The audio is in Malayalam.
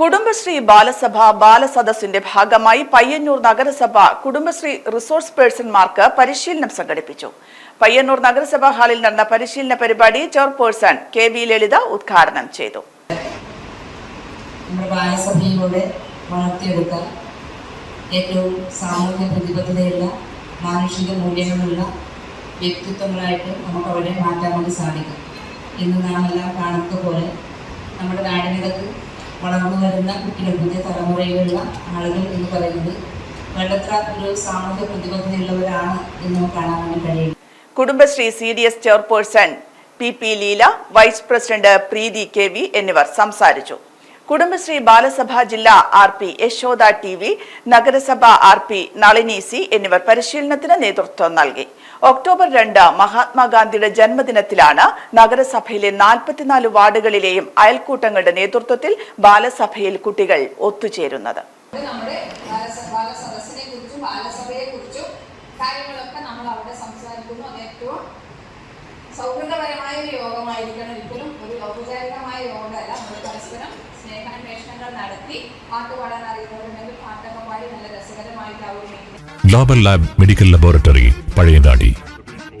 കുടുംബശ്രീ ബാലസഭ ബാലസദസ്സിന്റെ ഭാഗമായി പയ്യന്നൂർ നഗരസഭ കുടുംബശ്രീ റിസോഴ്സ് പേഴ്സൺമാർക്ക് പരിശീലനം സംഘടിപ്പിച്ചു. പയ്യന്നൂർ നഗരസഭാ ഹാളിൽ നടന്ന പരിശീലന പരിപാടി ചെയർപേഴ്സൺ കെ വി ലളിത ഉദ്ഘാടനം ചെയ്തു. ബാലസഭയിലൂടെ വളർത്തിയെടുക്കാൻ ഏറ്റവും സാമൂഹ്യ പ്രതിബദ്ധതയുള്ള മാനുഷിക മൂല്യങ്ങളുള്ള വ്യക്തിത്വങ്ങളായിട്ട് നമുക്ക് അവരെ മാറ്റാൻ വേണ്ടി സാധിക്കും. ഇന്ന് നാം എല്ലാം കാണുന്നത് പോലെ നമ്മുടെ നാടിനകത്ത് വളർന്നു വരുന്ന കുട്ടികൾ പുതിയ തലമുറയിലുള്ള ആളുകൾ എന്ന് പറയുന്നത് വേണ്ടത്ര ഒരു സാമൂഹ്യ പ്രതിബദ്ധതയുള്ളവരാണ് എന്ന് കാണാൻ വേണ്ടി കഴിയും. Kudumbashree C D S chairperson P P Leela vice president Preethi K V എന്നിവർ സംസാരിച്ചു. കുടുംബശ്രീ ബാലസഭ ജില്ലാ R P Yashoda T V നഗരസഭ ആർ പി നളിനി സി എന്നിവർ പരിശീലനത്തിന് നേതൃത്വം നൽകി. ഒക്ടോബർ രണ്ട് മഹാത്മാഗാന്ധിയുടെ ജന്മദിനത്തിലാണ് നഗരസഭയിലെ നാൽപ്പത്തിനാല് വാർഡുകളിലെയും അയൽക്കൂട്ടങ്ങളുടെ നേതൃത്വത്തിൽ ബാലസഭയിൽ കുട്ടികൾ ഒത്തുചേരുന്നത്. നമ്മൾ അവിടെ സംസാരിക്കുന്നു. സൗഹൃദപരമായ ഒരു യോഗമായിരിക്കണം. ഒരിക്കലും ഒരു ഔപചാരികമായ യോഗമല്ല. പരസ്പരം സ്നേഹാന്വേഷണങ്ങൾ നടത്തി പാട്ട് പാടാൻ അറിയുന്നവരുണ്ടെങ്കിൽ പാട്ടൊക്കെ പാടി നല്ല രസകരമായിട്ട് ഒരു global lab medical laboratory Pazhayangadi.